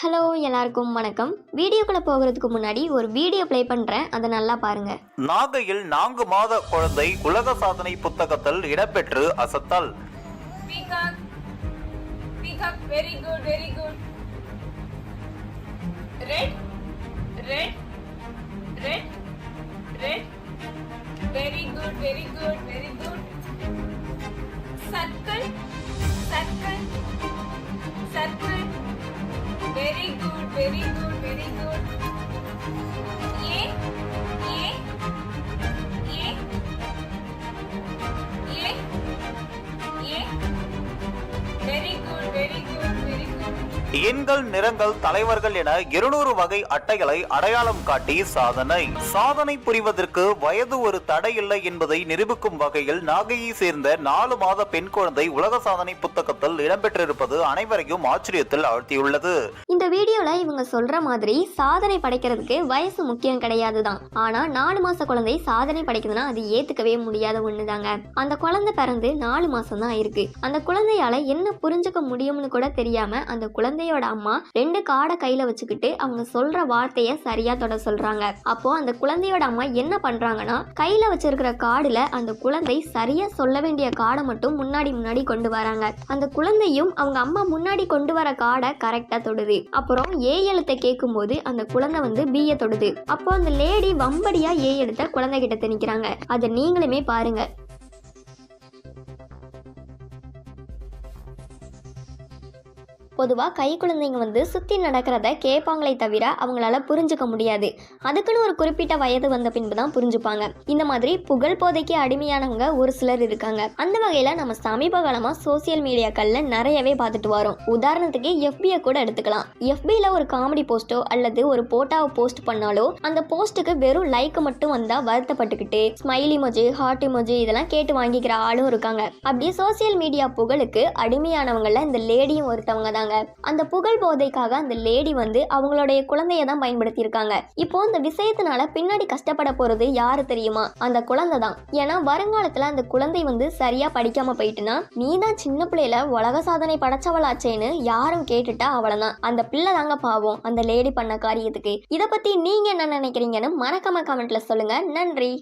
Hello எல்லாருக்கும் வணக்கம். வீடியோக்குள்ளே போகிறதுக்கு முன்னாடி ஒரு வீடியோ ப்ளே பண்ணுறேன் அதை நல்லா பாருங்க. நாகையில் நான்கு மாத குழந்தை உலக சாதனை புத்தகத்தில் இடம்பெற்று அசத்தல். Red, red, red, red. Very good, very good, very good. Circle, circle, circle. Very good very good A A A A A very good very good very எண்கள் நிறங்கள் தலைவர்கள் என இருநூறு வகை அட்டைகளை அடையாளம் காட்டி சாதனை. சாதனை புரிவதற்கு வயது ஒரு தடை இல்லை என்பதை நிரூபிக்கும் வகையில் நாகையை சேர்ந்த நாலு மாத பெண் குழந்தை உலக சாதனை புத்தகத்தில் இடம்பெற்றிருப்பது அனைவரையும் ஆச்சரியத்தில் ஆழ்த்தியுள்ளது. இந்த வீடியோவில் இவங்க சொல்கிற மாதிரி சாதனை படைக்கிறதுக்கு வயசு முக்கியம் கிடையாது தான் ஆனால் நாலு மாத குழந்தை சாதனை படைக்குதுன்னா அது ஏற்றுக்கவே முடியாத ஒன்று தாங்க அந்த குழந்தை பிறந்து நாலு மாதம் தான் இருக்கு. அந்த குழந்தையால என்ன புரிஞ்சுக்க முடியும்னு கூட தெரியாம அந்த குழந்தையோட அம்மா ரெண்டு காடை கையில் வச்சுக்கிட்டு அவங்க சொல்கிற வார்த்தையை சரியாக தொட சொல்கிறாங்க அப்போ அந்த குழந்தையோட அம்மா என்ன பண்ணுறாங்கன்னா கையில் வச்சிருக்கிற காடில் அந்த குழந்தை சரியாக சொல்ல வேண்டிய காடை மட்டும் முன்னாடி முன்னாடி கொண்டு வராங்க. அந்த குழந்தையும் அவங்க அம்மா முன்னாடி கொண்டு வர காடை கரெக்டாக தொடுது. அப்புறம் ஏ எழுத்தை கேட்கும்போது அந்த குழந்தை வந்து பிய தொடுது. அப்போ அந்த லேடி வம்படியா ஏ எழுத்த குழந்தை கிட்ட திணிக்கிறாங்க. அதை நீங்களுமே பாருங்க. பொதுவாக கை குழந்தைங்க வந்து சுற்றி நடக்கிறத கேட்பாங்களே தவிர அவங்களால புரிஞ்சுக்க முடியாது. அதுக்குன்னு ஒரு குறிப்பிட்ட வயது வந்த பின்பு தான் புரிஞ்சுப்பாங்க. இந்த மாதிரி புகழ் போதைக்கு அடிமையானவங்க ஒரு சிலர் இருக்காங்க. அந்த வகையில் நம்ம சமீப காலமாக சோசியல் மீடியாக்களில் நிறையவே பார்த்துட்டு வரோம். உதாரணத்துக்கு எஃபியை கூட எடுத்துக்கலாம். எஃபியில் ஒரு காமெடி போஸ்ட்டோ அல்லது ஒரு போட்டாவை போஸ்ட் பண்ணாலோ அந்த போஸ்ட்டுக்கு வெறும் லைக் மட்டும் வந்தால் வருத்தப்பட்டுக்கிட்டு ஸ்மைலி மொஜி ஹார்ட் மொஜி இதெல்லாம் கேட்டு வாங்கிக்கிற ஆளும் இருக்காங்க. அப்படியே சோசியல் மீடியா புகழுக்கு அடிமையானவங்களில் இந்த லேடியும் ஒருத்தவங்க தாங்க அந்த புகழ் போதைக்காக அந்த லேடி வந்து அவங்களுடைய குழந்தைய தான் பயன்படுத்தியிருக்காங்க. இப்போ இந்த விஷயத்தினால பின்னாடி கஷ்டப்பட போறது யாரு தெரியுமா? அந்த குழந்தை தான். ஏன்னா வருங்காலத்துல அந்த குழந்தை வந்து சரியா படிக்காம போயிட்டுனா நீ தான் சின்ன பிள்ளையில உலக சாதனை படைச்சவளாச்சேன்னு யாரும் கேட்டுட்டா அவ்வளவுதான் அந்த பிள்ளை தாங்க பாவம் அந்த லேடி பண்ண காரியத்துக்கு. இதை பத்தி நீங்க என்ன நினைக்கிறீங்கன்னு மறக்காம கமெண்ட்ல சொல்லுங்க. நன்றி.